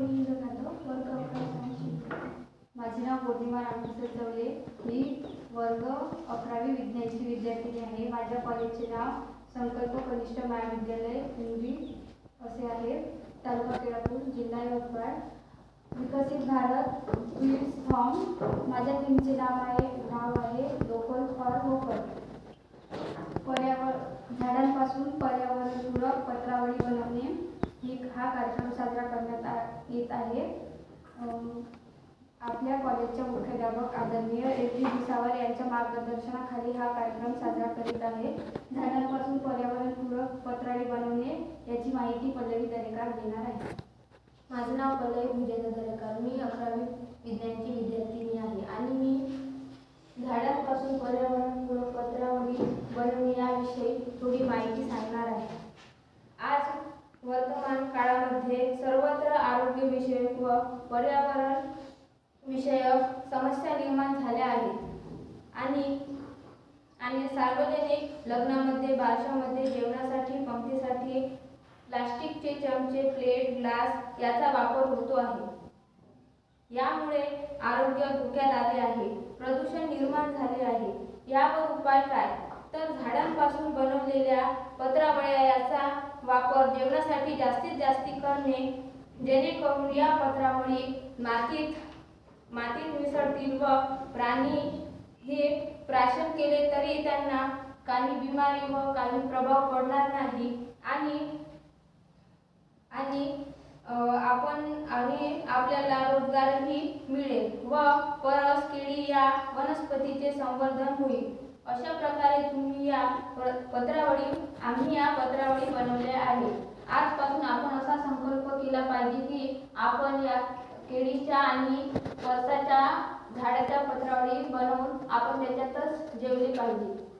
वर्ग अकरा माझे नाव पौर्णिमा रामकृष्ण चवले मी वर्ग अकरावी विज्ञानची विद्यार्थिनी आहे. माझ्या कॉलेजचे नाव संकल्प कनिष्ठ महाविद्यालय हिंदी असे आहे. तालुका केळापूर जिल्हा यवतमाळ. विकसित भारत विल्स फॉर्म माझ्या टीमचे नाव आहे नाव आहे लोकल फॉर वोकल पर्यावरण झाडांपासून पर्यावरणपूरक पत्रावळी बनवणे ही हा कार्यक्रम साजरा करण्यात आ- येत आहे. आपल्या कॉलेजच्या मुख्याध्यापक आदरणीय एस डी भुसावर यांच्या मार्गदर्शनाखाली हा कार्यक्रम साजरा करीत आहे. झाडांपासून पर्यावरणपूरक पत्राळी बनवणे याची माहिती पल्लवी दरेकर देणार आहे. माझं नाव पल्लवी विजेंद्र दरेकर. मी अकरावी विज्ञानची विद्यार्थी आहे आणि मी झाडांपासून पर्यावरणपूरक पत्रावळी बनवणे याविषयी थोडी माहिती सांगणार आहे आज वर्तमान काळामध्ये सर्वत्र आरोग्य विषयक व पर्यावरण विषयक समस्या निर्माण झाल्या आहेत. आणि आणि सार्वजनिक लग्नामध्ये बारशामध्ये जेवणासाठी पंक्तीसाठी प्लास्टिकचे चमचे प्लेट ग्लास याचा वापर होतो आहे. यामुळे आरोग्य धोक्यात आले आहे प्रदूषण निर्माण झाले आहे. यावर उपाय काय? तर झाडांपासून बनवलेल्या पत्रावळ्या याचा वापर जेवणासाठी जास्तीत जास्त करणे जेणेकरून या पत्रावळी मातीत मातीत मिसळतील व प्राणी हे प्राशन केले तरी त्यांना काही बिमारी व काही प्रभाव पडणार नाही. आणि आणि आपण आणि आपल्याला रोजगारही मिळेल व परस केळी या वनस्पतीचे संवर्धन होईल. अशा प्रकारे तुम्ही या प- पत्रावळी आम्ही या पत्रावळी बनवल्या आहे आजपासून आपण असा संकल्प केला की आपण या केळीच्या आणि परसाच्या झाडाच्या पत्रावळी बनवून आपण त्याच्यातच जेवले पाहिजे.